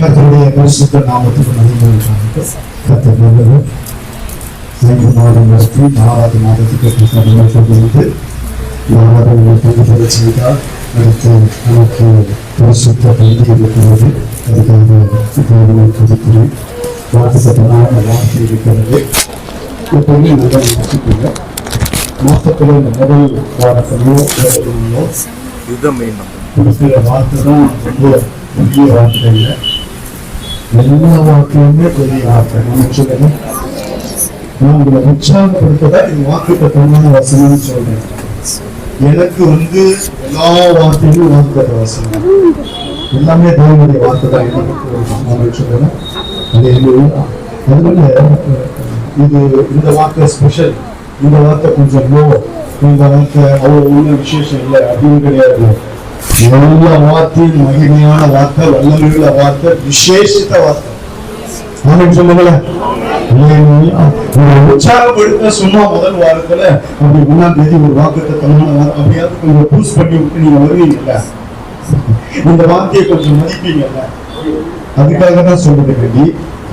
கர்த்தருடைய பரிசுத்த நாமத்துக்கு மகிமை கர்த்தர் நல்லது ஐந்து மாதம் நாலாவது மாதத்துக்கு கொண்டிருந்து நாலாவது பங்கு செய்தால் அடுத்து நமக்கு பரிசுத்த பகுதி இருக்கிறது அதுக்காக தேவனை துதிக்கிறேன் வாக்குத்தனான வார்த்தை இருக்கிறது. எப்பவுமே நல்லா யோசிக்கல மாசத்துல இந்த முதல் வாரத்திலோ நம்ம கொடுக்கிற வார்த்தை தான் ரொம்ப பெரிய வார்த்தை இல்லை எல்லா வார்த்தையுமே பெரிய வார்த்தை நம்ம சொல்லுங்க நான் உங்களை உற்சாகப்படுத்ததா வாக்குக்கு வாக்குத்தத்தமான வசனம்னு சொல்றேன். எனக்கு வந்து எல்லா வார்த்தையும் வாக்குற வசனம். எல்லாமே தேவனுடைய வார்த்தை தான் எனக்கு சொல்றேன் அது அதனால இது இந்த வார்த்தை ஸ்பெஷல் இந்த வார்த்தை கொஞ்சம் லோ இந்த வார்த்தை அவ்வளோ ஒன்றும் விசேஷம் இல்லை. அப்படின்னு கிடையாது. எல்லா வார்த்தையும் மகிமையான வார்த்தை வல்லமையுள்ள வார்த்தை விசேஷித்த வார்த்தை. ஆமென் சொல்லுங்களேன் உற்சாகப்படுத்த சும்மா முதல் வாரத்துல அப்படி ஒண்ணாம் தேதி ஒரு வாக்குத்த தனமான வாரம் அப்படியாவது கொஞ்சம் பூஸ் பண்ணி விட்டு நீங்க வருவீங்கல்ல. இந்த வார்த்தையை கொஞ்சம் மதிப்பீங்கல்ல. அதுக்காக தான் சொல்றது வேண்டி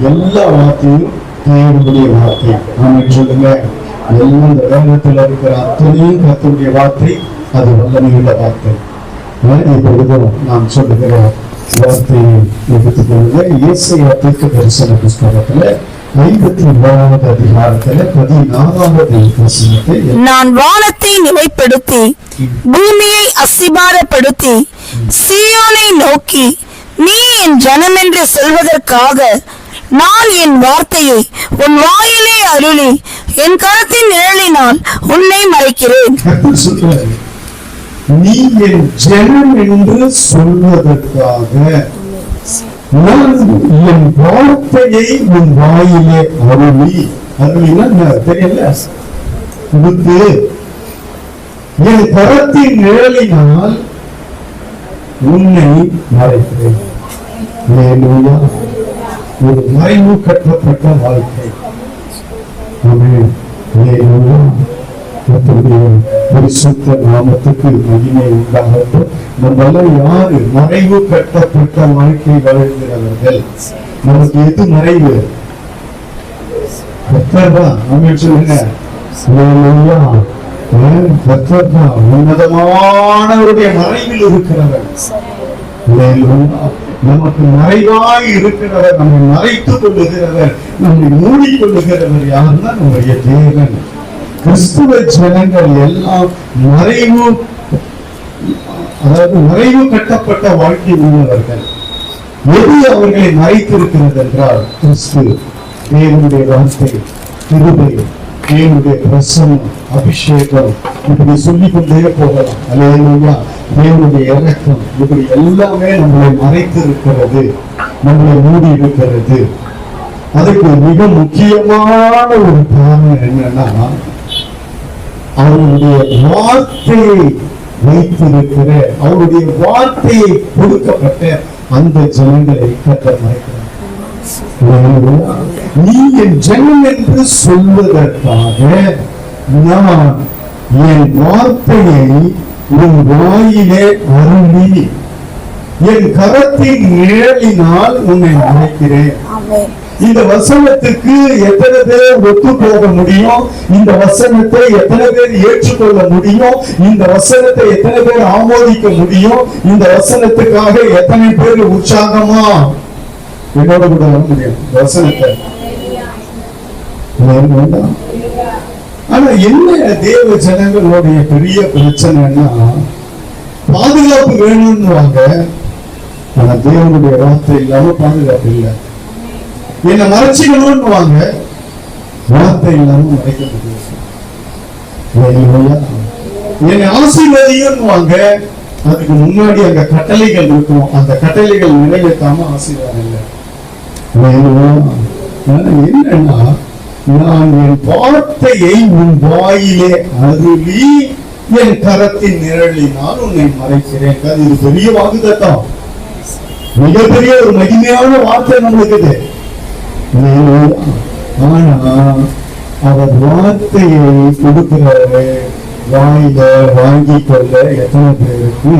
எல்லா வார்த்தையும் தேவனுடைய வார்த்தை. ஆமென் சொல்லுங்க. எல்லாம் இந்த வேகத்துல இருக்கிற அத்தனையும் கர்த்தருடைய வார்த்தை அது வல்லமையுள்ள வார்த்தை. இப்பொழுது நாம் சொல்லுகிற வார்த்தையை இயேசையா தீர்க்க தரிசன புஸ்தகத்துல நான் வானத்தை நிலைப்படுத்தி பூமியை அசிபாரப்படுத்தி சீயோனை நோக்கி நீ என் ஜனம் என்று சொல்வதற்காக நான் என் வார்த்தையை உன் வாயிலே அருளி என் கரத்தின் நிழலினால் உன்னை மறைக்கிறேன். நீ என் ஜனம் என்று சொல்வதற்காக. நான் என் வார்த்தையை உன் வாயிலே அருளி. அருளினா தெரியல. கொடுத்து என் கரத்தின் நிழலினால் உன்னை மறைக்கிறேன் அல்லேலூயா. ஒரு மறைவு கட்டப்பட்ட வாழ்க்கை கர்த்தருடைய பரிசுத்த நாமத்துக்கு மகிமை உண்டாகட்டும். நம்மள யாரு மறைவு கட்டப்பட்ட வாழ்க்கை வாழ்கிறவர்கள்? நமக்கு எது மறைவு? கர்த்தர் தான் ஆமென் சொல்லுங்க உன்னதமானவருடைய மறைவில் இருக்கிறவர். நமக்கு மறைவாய் இருக்கிறவர் நம்மை மறைத்துக் கொள்ளுகிறவர் நம்மை மூடிக் கொள்ளுகிறவர் யாருன்னா நம்முடைய தேவன். கிறிஸ்துவ ஜனங்கள் எல்லாம் மறைவு அதாவது மறைவு கட்டப்பட்ட வாழ்க்கை உள்ளவர்கள். எது அவர்களை மறைத்திருக்கிறது என்றால் கிறிஸ்து. தேவனுடைய வார்த்தை கிருபை தேவனுடைய பிரசனம் அபிஷேகம். இப்படி சொல்லி கொண்டே போகலாம். அலையா தேவனுடைய இறக்கம் இப்படி எல்லாமே நம்மளை மறைத்திருக்கிறது. நம்மளை மூடி இருக்கிறது அதுக்கு மிக முக்கியமான ஒரு காரணம் என்னன்னா அவருடைய வார்த்தையை வைத்திருக்கிற அவருடைய வார்த்தையை கொடுக்கப்பட்ட அந்த ஜனங்களை கத்தர் மறைக்கிறார். அல்லேலூயா. நீ என் ஜனம் என்று சொல்வதற்காக நான் என் வார்த்தையை உன் வாயிலே அருளி என் கரத்தின் நிழலினால் உன்னை மறைக்கிறேன். இந்த வசனத்துக்கு எத்தனை பேர் ஒத்து போக முடியும்? இந்த வசனத்தை எத்தனை பேர் ஏற்றுக்கொள்ள முடியும்? இந்த வசனத்தை எத்தனை பேர் ஆமோதிக்க முடியும்? இந்த வசனத்துக்காக எத்தனை பேர் உற்சாகமா? என்னோட கூட வர முடியும். வசனத்தை. வேண்டாம்? ஆனா என்ன தேவ ஜனங்களுடைய பெரிய பிரச்சனைன்னா பாதுகாப்பு வேணும்னுவாங்க ஆனா தேவனுடைய வார்த்தை இல்லாம பாதுகாப்பு இல்லை. என்னை மறைச்சிக்கணும்னு வாங்க வார்த்தை இல்லாம மறைக்க முடியாது என்னை ஆசீர்வதியும் வாங்க அதுக்கு முன்னாடி அங்க கட்டளைகள் இருக்கும். அந்த கட்டளைகள் நிறைவேற்றாம ஆசீர்வாதம் இல்லை. என்னன்னா நான் என் வார்த்தையை உன் வாயிலே அருளி என் கரத்தின் நிழலினால் உன்னை மறைக்கிறேன். அது இது பெரிய வாக்குத்தத்தம். மிகப்பெரிய ஒரு மகிமையான வார்த்தை நம்மளுக்கு ஆனா அவர் வார்த்தையை கொடுக்கிறாரு வாயில வாங்கி கொள்ள எத்தனை பேருக்கு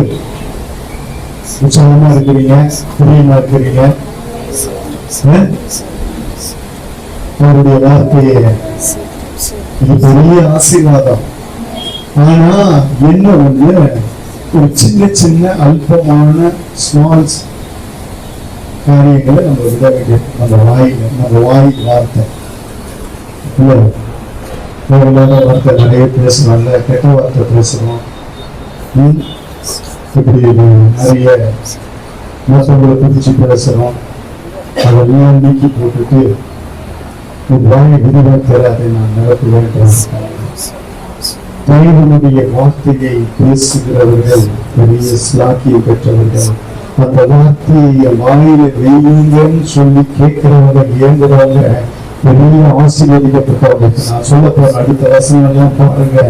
உற்சாகமா இருக்கிறீங்க பிரியமா இருக்கிறீங்க? அவருடைய வார்த்தையை இது பெரிய ஆசீர்வாதம். ஆனா என்ன ஒண்ணு ஒரு சின்ன சின்ன அல்பமான ஸ்மால்ஸ் காரியங்களை நம்ம விட வேண்டியது நம்ம வாயில் நம்ம வாய் வார்த்தை. இல்ல தேவையில்லாத வார்த்தை நிறைய பேசுறோம்ல கெட்ட வார்த்தை பேசுறோம். இப்படி நிறைய மற்றவங்களை பிடிச்சு பேசுறோம். அதெல்லாம் நீக்கி போட்டுட்டு வாயை விரிவாக்கிற அதை நான் நடத்த வேண்டும் தேவனுடைய வார்த்தையை பேசுகிறவர்கள் பெரிய ஸ்லாக்கியை பெற்றவர்கள் அந்த வார்த்தையை வாயில வெய்யுங்கன்னு சொல்லி கேட்கிறவங்க இயங்குறவங்க பெரிய ஆசீர்வதிக்கப்பட்டவங்க நான் சொல்ல போற அடுத்த பாருங்க.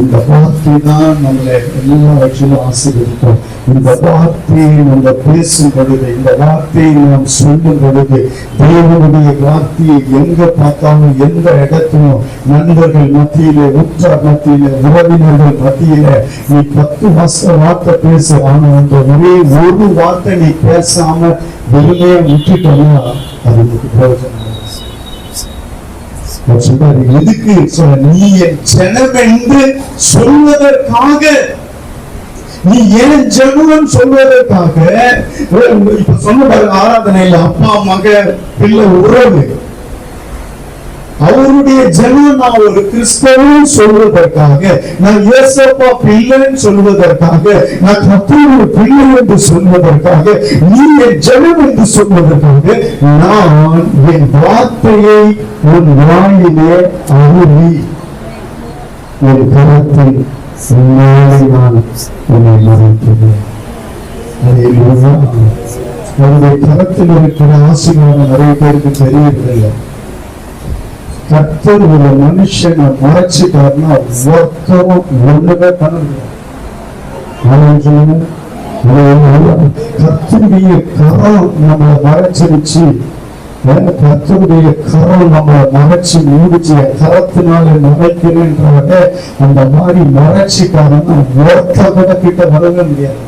இந்த வார்த்தை தான் நம்மளை எல்லாவற்றிலும் ஆசீர்வதிக்கும். இந்த வார்த்தையை நம்ம பேசும் பொழுது இந்த வார்த்தையை நாம் சொல்லும் பொழுது தேவனுடைய வார்த்தையை எங்க பார்த்தாலும் எந்த இடத்திலும் நண்பர்கள் மத்தியிலே உற்றார் மத்தியிலே உறவினர்கள் மத்தியிலே நீ பத்து மாசம் வார்த்தை பேசு ஆனா அந்த ஒரே ஒரு வார்த்தை நீ பேசாம வெளியே விட்டுட்டோம்னா அது பிரயோஜனம். அவர் சொல்றாரு, எதுக்கு சொல்ல நீ என் ஜனம் என்று சொல்வதற்காக? நீ ஏன் ஜனம் சொல்வதற்காக? இப்ப சொன்ன பாருங்க ஆராதனையில அப்பா மக பிள்ளை உறவு. அவருடைய ஒரு கிறிஸ்தவன் சொல்வதற்காக நான் ஏசப்பா பிள்ளைன்னு சொல்வதற்காக நான் கத்தோட பிள்ளை என்று சொல்வதற்காக நீ என் ஜனம் என்று சொல்வதற்காக நான் என் வார்த்தையை உன் வாயிலே அருளி என் கரத்தில் உன்னாலே நான் உன்னை மறைக்கிறேன் அல்லேலூயா. உன்னுடைய கரத்தில் இருக்கிற ஆசீர்வாதம் நிறைய பேருக்கு தெரியவில்லை கத்தர் ஒரு மனுஷனை மறைச்சிட்டாருன்னா ஒருத்தரும் ஒண்ணுமே பண்ண முடியாது. ஆமென் கரம் நம்மளை மறைச்சிருச்சு. கத்தருடைய கரம் நம்மளை மறைச்சு மூடிச்சு கரத்தினால மறைக்கிறேன்றாங்க அந்த மாதிரி மறைச்சிட்டாருன்னா ஒருத்தவங்க கிட்ட வரவே முடியாது.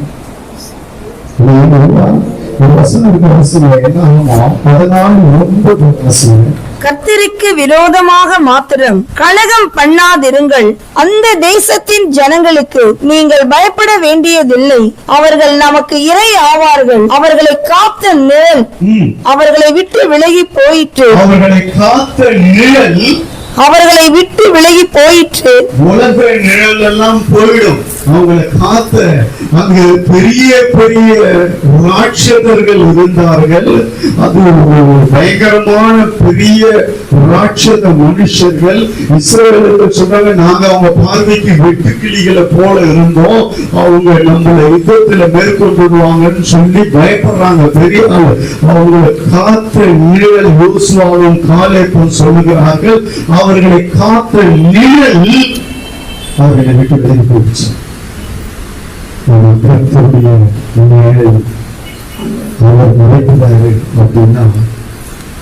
ஒரு வசனம் இருக்கிற வசனம். என்ன ஆகுமா பதினாலு ஒன்பது வசனம். கர்த்தருக்கு விரோதமாக மாத்திரம் கலகம் பண்ணாதிருங்கள். அந்த தேசத்தின் ஜனங்களுக்கு நீங்கள் பயப்பட வேண்டியதில்லை. அவர்கள் நமக்கு இறை ஆவார்கள். அவர்களை காத்த நிழல். அவர்களை விட்டு விலகி போயிற்று. அவர்களை காத்த நிழல் அவர்களை விட்டு விலகி போயிற்று. உலக நிழல் எல்லாம் போயிடும். அவங்களை காத்த அங்கு பெரிய பெரிய ராட்சதர்கள் இருந்தார்கள். அது ஒரு பயங்கரமான பெரிய ராட்சத மனுஷர்கள். இஸ்ரேலர்கள் சொன்னாங்க நாங்க அவங்க பார்வைக்கு வெட்டுக்கிளிகளை போல இருந்தோம். அவங்க நம்மளை யுத்தத்துல மேற்கொண்டுடுவாங்கன்னு சொல்லி பயப்படுறாங்க பெரிய அவங்களை காத்த நிழல் யோசுவாவும் காலேப்பும் சொல்லுகிறார்கள் அவர்களை காத்த நிழல் அவர்களை விட்டு விலகி போயிடுச்சு. ஆனா கர்த்தருடைய நிழல் அவர் மறைக்கிறாரு அப்படின்னா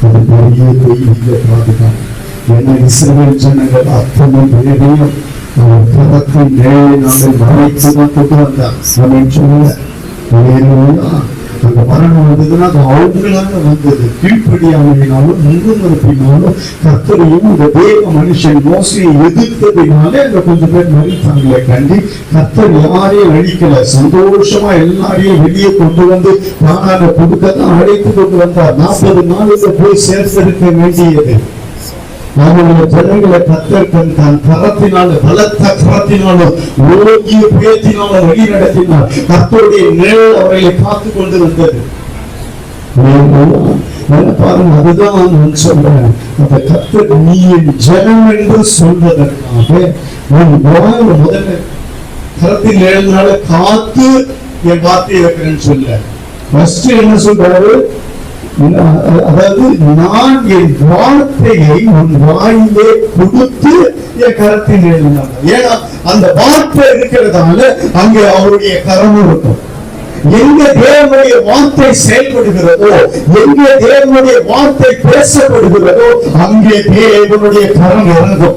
அது பெரிய தெய்வீக பாதுகாப்பு ஏன்னா இஸ்ரவேல் ஜனங்கள் அத்தனை பேரையும் அவர் கரத்தின் நாங்கள் மறைத்து தான் கொண்டு வந்தார் சொல்ல அந்த மரணம் வந்ததுன்னா அது அவங்களாக வந்தது. கீழ்ப்படியாமையினாலும் முன்னுமறுப்பினாலும் கத்தரையும் இந்த தேவ மனுஷன் மோசையை எதிர்த்ததினாலே அங்க கொஞ்சம் பேர் மறித்தாங்களே கண்டி. கத்தர் யாரையும் அழிக்கல. சந்தோஷமா எல்லாரையும் வெளியே கொண்டு வந்து நானாக கொடுக்க தான் அழைத்து கொண்டு வந்தார். நாற்பது நாள் போய் சேர்த்திருக்க வேண்டியது. அவருடைய ஜனங்களை கத்தர் தன் தன் கரத்தினால பலத்த கரத்தினாலும் ஓங்கிய புயத்தினாலும் வழி நடத்தினார். கர்த்தருடைய நிழல் அவர்களை காத்து கொண்டு வந்தது பாருங்க அதுதான் நான் சொல்றேன். அந்த கத்தர் நீ ஜனம் என்று சொல்வதற்காக முதல்ல நிழல்னால காத்து என் வார்த்தை சொல்ல ஃபர்ஸ்ட் என்ன சொல்றாரு? அதாவது நான் என் வார்த்தையை உன் வாயிலே கொடுத்து என் கரத்தில் எழுதினாங்க ஏன்னா அந்த வார்த்தை இருக்கிறதால அங்கே அவருடைய கரமும் இருக்கும். எங்க தேவனுடைய வார்த்தை செயல்படுகிறதோ எங்க தேவனுடைய வார்த்தை பேசப்படுகிறதோ அங்கே தேவனுடைய கரம் இறங்கும்.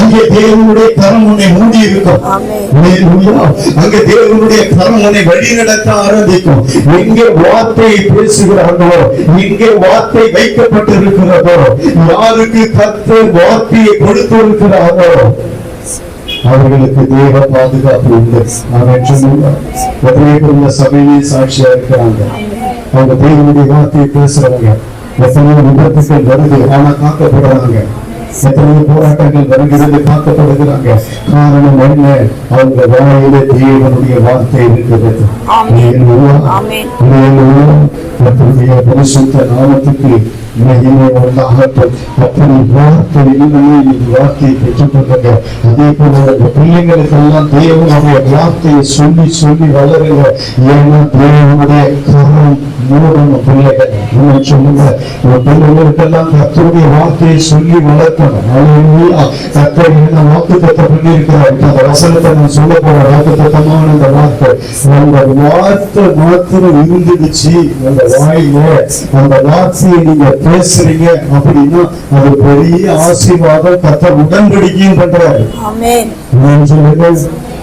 அங்கே தேவனுடைய கரம் உன்னை மூடி இருக்கும். அங்கே தேவனுடைய கரம் உன்னை வழி நடத்த ஆரம்பிக்கும். எங்கே வார்த்தையை பேசுகிறார்களோ எங்கே வார்த்தை வைக்கப்பட்டிருக்கிறதோ யாருக்கு கர்த்தர் வார்த்தையை கொடுத்திருக்கிறாரோ அவர்களுக்கு தேவ பாதுகாப்பு உண்டு பேர் இந்த சபையிலே சாட்சியா இருக்கிறாங்க அவங்க தேவனுடைய வார்த்தையை பேசுறவங்க எத்தனையோ விபத்துக்கள் வருது ஆனா காக்கப்படுறாங்க எத்தனையோ போராட்டங்கள் வருகிறது காக்கப்படுகிறாங்க காரணம் என்ன அவங்க வாயில தேவனுடைய வார்த்தை இருக்கிறது அல்லேலூயா. பரிசுத்த நாமத்துக்கு மகிமை உண்டாகட்டும். அப்படி வார்த்தை வார்த்தையை பெற்றுக்கொள்ளுங்க. அதே போல உங்க பிள்ளைங்களுக்கெல்லாம் தேவனுடைய வார்த்தையை சொல்லி சொல்லி வளருங்க. ஏன்னா தேவனுடைய கரம் பிள்ளைகள். சொல்லுங்க. உங்க வார்த்தையை சொல்லி வளர்க்கணும். என்ன வாக்கு தத்தம் பண்ணியிருக்கிறார் அந்த வசனத்தை நான் சொல்ல போற வாக்கு தத்தமான அந்த வார்த்தை. அந்த வார்த்தை மாத்திரம் இருந்துடுச்சு. அந்த வாயில அந்த வார்த்தையை நீங்க பேசுறீங்க அப்படின்னா அது பெரிய ஆசீர்வாதம் கர்த்தர் உடன்படிக்கையும் பண்றாரு.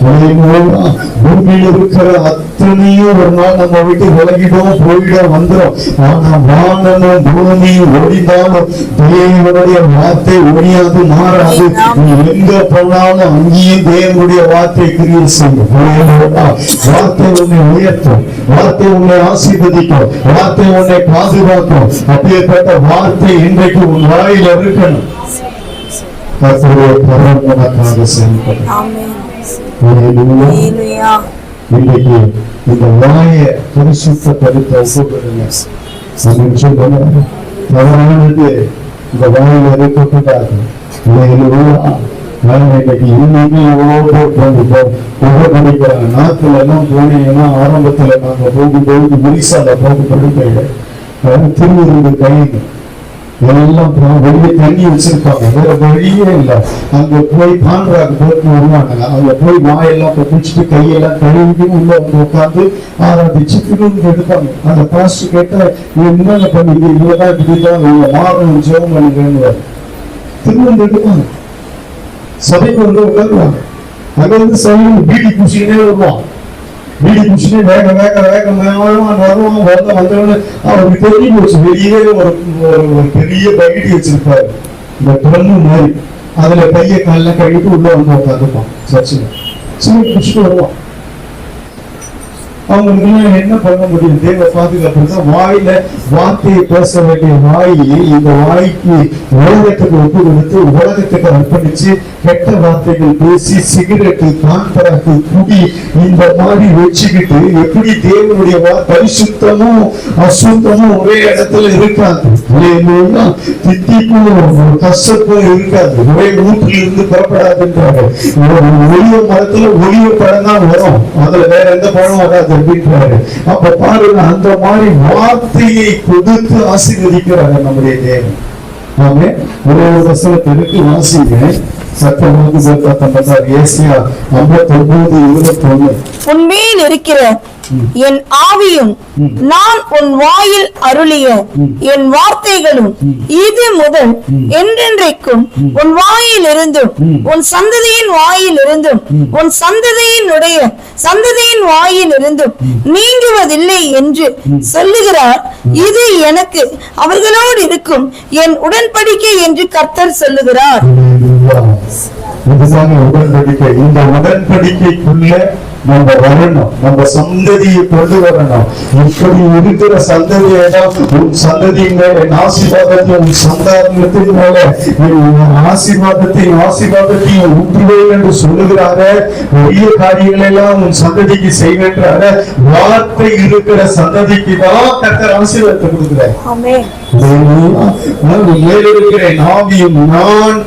பூமியில் இருக்கிற அத்தனையும் ஒரு நாள் நம்ம விட்டு விலகிடும் போயிடும் வந்துடும் ஆனா வானமும் பூமியும் ஒழிந்தாலும் தேவனுடைய வார்த்தை ஒழியாது மாறாது எங்க போனாலும் அங்கேயும் தேவனுடைய வார்த்தை கிரியை செய்யும். வார்த்தை உன்னை உயர்த்தும் வார்த்தை உன்னை ஆசீர்வதிக்கும் வார்த்தை உன்னை பாதுகாக்கும் அப்படியேப்பட்ட வார்த்தை இன்றைக்கு உன் வாயில் இருக்கணும் கர்த்தருடைய ஆமென் அல்லேலூயா. ஹalleluya இன்றைக்கு இந்த வாயை பரிசுத்தப்படுத்த ஒப்புக்கொடுங்க தவறானது இந்த வாயில இருக்கக்கூடாது நாத்துல எல்லாம் போனீங்கன்னா ஆரம்பத்துல நாங்க போகும்போது ஒரிசால போக படிக்கையில திருவிருந்து கைது எல்லாம் வெளியே தண்ணி வச்சிருப்பாங்க வேற வழியே இல்லை. அங்க போய் பாண்டராக்கு போட்டு வருவாங்க அவங்க போய் வாயெல்லாம் குடிச்சிட்டு கையெல்லாம் கழுவிட்டு உள்ள வந்து உட்காந்து ஆராதிச்சு திரும்ப எடுப்பாங்க. அந்த பாஸ்ட் கேட்டா நீ என்னென்ன பண்ணீங்க இவ்வளவுதான் இப்படிதான் நீங்க மாறணும் ஜோம் பண்ணுங்கன்னு திரும்ப எடுப்பாங்க. சபைக்கு வந்து உட்காருவாங்க. அங்க வந்து சரி பீடி பூசிக்கிட்டே வருவான். வீடு குடிச்சுட்டு வேக வேக வேக வேகமா வருவான் வந்து வந்தவொடனே அவருக்கு தெரிஞ்சு போச்சு. வெளியே ஒரு ஒரு பெரிய பைடி வச்சிருப்பாரு. இந்த ட்ரம்மு மாதிரி. அதுல கையை காலில் கழுவிட்டு உள்ள வந்து உட்காந்துப்பான் சர்ச்சில் சரி குடிச்சிட்டு வருவான். அவங்களுக்கு என்ன பண்ண முடியும்? தேவ பாதுகாப்பு வாயில வார்த்தையை பேச வேண்டிய வாயை இந்த வாய்க்கு உலகத்துக்கு ஒப்பு கொடுத்து உலகத்துக்கு அர்ப்பணிச்சு கெட்ட வார்த்தைகள் பேசி சிகரெட்டு கான்பராக்கு குடி இந்த மாதிரி வச்சுக்கிட்டு எப்படி தேவனுடைய வா பரிசுத்தமும் அசுத்தமும் ஒரே இடத்துல இருக்காது இல்லையா தித்திப்பும் ஒரு இருக்காது. ஒரே ஊற்றில் இருந்து புறப்படாதுன்றாங்க ஒளிய மரத்துல ஒளிய படம் தான் வரும். அதுல வேற எந்த பழம் வராது. அப்படின்றாரு அப்ப பாருங்க அந்த மாதிரி வார்த்தையை கொடுத்து ஆசீர்வதிக்கிறாங்க நம்முடைய தேவன். ஆமே. ஒரு ஒரு வசனத்திற்கு வாசிங்க. சத்தமாக சத்தம் ஏசியா ஐம்பத்தி ஒன்பது இருபத்தி ஒண்ணு உண்மையில் இருக்கிற என் ஆவியும் நான் உன் வாயில் அருளிய. என் வார்த்தைகளும் இது முதல் என்றென்றைக்கும் உன் வாயில் இருந்தும் உன் சந்ததியின் வாயில் இருந்தும் உன் சந்ததியினுடைய சந்ததியின் வாயில் இருந்தும் நீங்குவதில்லை என்று சொல்லுகிறார். இது எனக்கு அவர்களோடு இருக்கும் என் உடன்படிக்கை என்று கர்த்தர் சொல்லுகிறார். உடன்படிக்கை. இந்த உடன்படிக்கைக்குள்ள நம்ம வரணும் நம்ம சந்ததியை கொண்டு வரணும். இப்படி இருக்கிற சந்ததியை உன் சந்ததியின் மேல ஆசீர்வாதத்தை உன் சந்தானத்தின் மேல ஆசீர்வாதத்தையும் ஆசீர்வாதத்தையும் ஊற்றுவேன் என்று சொல்லுகிறார. பெரிய காரியங்கள் எல்லாம் உன் சந்ததிக்கு செய்கின்றார வார்த்தை இருக்கிற சந்ததிக்கு தான் கர்த்தர் ஆசீர்வாதத்தை கொடுக்கிறார். மேலிருக்கிறேன் ஆவியும் நான்.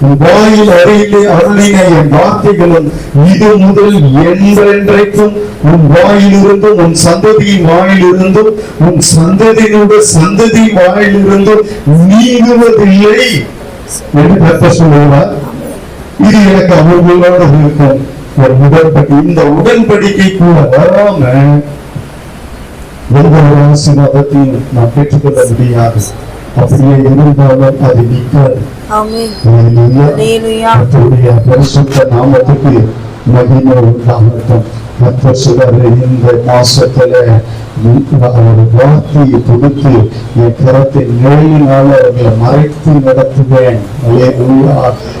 வாயில் அருகிலே அருளின என் வார்த்தைகளும் இது முதல் என்றென்றைக்கும் உன் வாயிலிருந்தும் உன் சந்ததியின் வாயிலிருந்தும் உன் சந்ததியினுடைய சந்ததி வாயிலிருந்தும் நீங்குவதில்லை என்று கர்த்தர் சொல்லுவார் இது எனக்கு அவர்களோடு இருக்கும். ஒரு உடன்படி இந்த உடன்படிக்கைக்குள்ள வராம எந்த ஒரு ஆசீர்வாதத்தையும் நான் பெற்றுக்கொள்ள முடியாது. பரிசுத்த நாமத்துக்கு மகிமை உண்டாகட்டும் இந்த மாசத்துல ஒரு வார்த்தையை கொடுத்து என் கரத்தை நிழலினால அவங்களை மறைத்து நடத்துவேன்.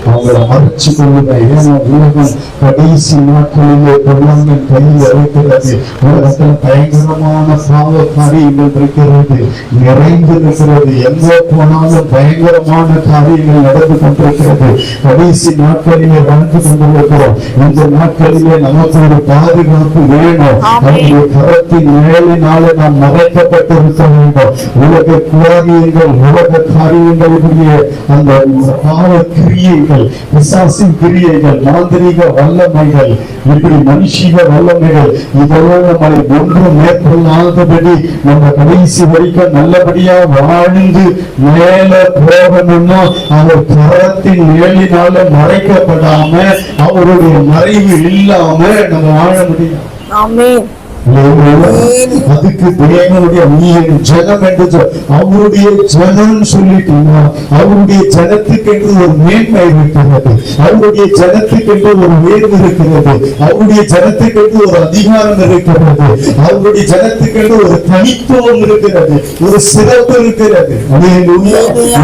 அவங்களை மறைச்சு கொள்ளுவேன் ஏன்னா உலகம் கடைசி நாட்களிலே பொருளாங்க கையில் இருக்கிறது உலகத்துல பயங்கரமான பாவ காரியங்கள் இருக்கிறது நிறைந்திருக்கிறது எங்க போனாலும் பயங்கரமான காரியங்கள் நடந்து கொண்டிருக்கிறது கடைசி நாட்களிலே வாழ்ந்து கொண்டிருக்கிறோம் இந்த நாட்களிலே நமக்கு ஒரு பாதுகாப்பு வேணும். நம்முடைய கரத்தின் நிழலினால நாம் மறைக்கப்பட்டிருக்க வேண்டும் உலக காரியங்கள் உலக காரியங்களுடைய அந்த பாவ கிரியைகள் பிசாசின் கிரியைகள் மாந்திரிக வல்லமைகள் இப்படி மனுஷிக வல்லமைகள் இதெல்லாம் நம்மளை ஒன்று மேற்கொள்ளாதபடி நம்ம கடைசி வரைக்கும் நல்லபடியா வாழ்ந்து மேல போகணும்னா அவர் கரத்தின் மேலினால மறைக்கப்படாம அவருடைய மறைவு இல்லாம நம்ம வாழ முடியும். ஆமென். அதுக்கு தேவனுடைய நீர் ஜனம் என்று அவருடைய ஜனம் சொல்லிட்டீங்கன்னா அவருடைய ஜனத்துக்கு என்று ஒரு மேன்மை இருக்கிறது. அவருடைய ஜனத்துக்கு என்று ஒரு உயர்வு இருக்கிறது. அவருடைய ஜனத்துக்கு என்று ஒரு அதிகாரம் இருக்கிறது. அவருடைய ஜனத்துக்கு என்று ஒரு தனித்துவம் இருக்கிறது. ஒரு சிறப்பு இருக்கிறது.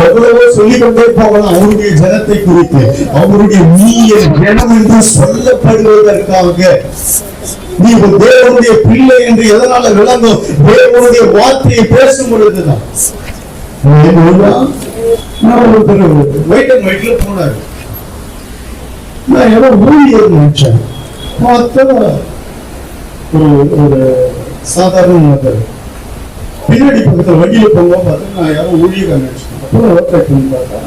எவ்வளவோ சொல்லிக்கொண்டே போகலாம் அவருடைய ஜனத்தை குறித்து. அவருடைய நீ ஜனம் என்று சொல்லப்படுவதற்காக. நீ ஒரு தேவனுடைய பிள்ளை என்று எதனால விளங்கும்? தேவனுடைய வார்த்தையை பேசும் பொழுதுதான். வெயிட் அண்ட் வெயிட்ல போனாரு. நான் ஏதோ ஊழியர் நினைச்சேன். பார்த்தா ஒரு ஒரு சாதாரண நபர் பின்னாடி பக்கத்தில் வண்டியில போகும்போது பார்த்தா நான் யாரோ ஊழியர் நினைச்சேன். அப்புறம் ஓட்டை பார்த்தா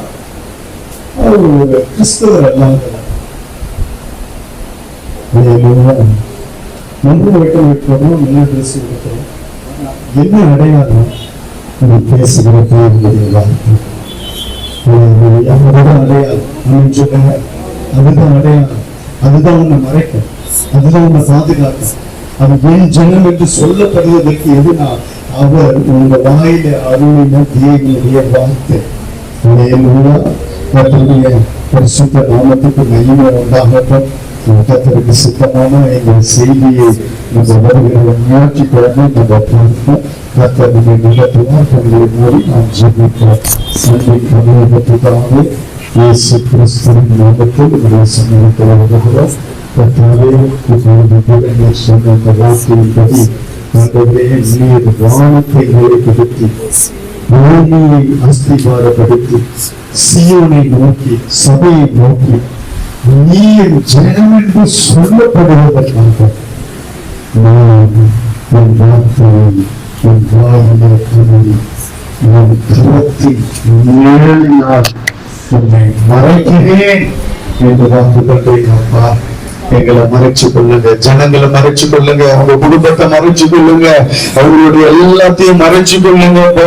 அவர் ஒரு கிறிஸ்தவர் அல்லாதவர். ஹalleluya. வைக்க வைக்கிறோம் என்ன பேசி இருக்கிறோம் என்ன அடையாளம் இது பேசுகிற தேவனுடைய அதுதான் அடையாளம். அதுதான் அடையாளம். அதுதான் உன்னை மறைக்கும். அதுதான் உன்னை பாதுகாக்கும். அது என் ஜனம் என்று சொல்லப்படுவதற்கு எதுனா அவர் உங்க வாயில அருளின தேவனுடைய வார்த்தை. ஹalleluya. கர்த்தருடைய பரிசுத்த நாமத்துக்கு மகிமை உண்டாகட்டும். கர்த்தருக்கு சித்தமான இந்த செய்தியை நம்ம வருகிற ஞாயிற்றுக்கிழமை நம்ம பார்ப்போம் கர்த்தர் நம்மை நடத்துவார் கண்களை மூடி நாம் ஜெபிப்போம் நன்றி கருவத்துக்காக இயேசு கிறிஸ்துவின் நாமத்தில் உடைய சமூகத்தில் வருகிறோம் கர்த்தாவே இப்பொழுது கூட நீர் சொன்ன அந்த வார்த்தையின்படி ஆண்டவரே நீர் வானத்தை ஏற்படுத்தி பூமியை அஸ்திவாரப்படுத்தி சியோனை நோக்கி சபையை நோக்கி நீர் ஜனம் என்று சொல்லப்படுவதற்காக நான் என் வார்த்தையை என் வாயிலே கருவி என் கரத்தில் நிழலினால் உன்னை மறைக்கிறேன் என்று வாக்கு கொண்டேன் அப்பா எங்களை மறைச்சு கொள்ளுங்க ஜனங்களை மறைச்சு கொள்ளுங்க அவங்க குடும்பத்தை மறைச்சு கொள்ளுங்க அவங்களுடைய எல்லாத்தையும் மறைச்சு கொள்ளுங்கப்பா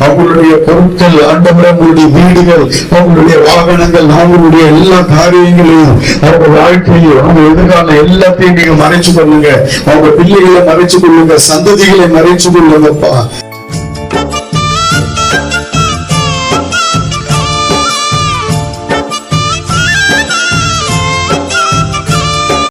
அவங்களுடைய பொருட்கள் ஆண்டவரை அவங்களுடைய வீடுகள் அவங்களுடைய வாகனங்கள் அவங்களுடைய எல்லா காரியங்களையும் அவங்க வாழ்க்கையும் அவங்க எதிர்கால எல்லாத்தையும் நீங்க மறைச்சு கொள்ளுங்க. அவங்க பிள்ளைகளை மறைச்சு கொள்ளுங்க சந்ததிகளை மறைச்சு கொள்ளுங்கப்பா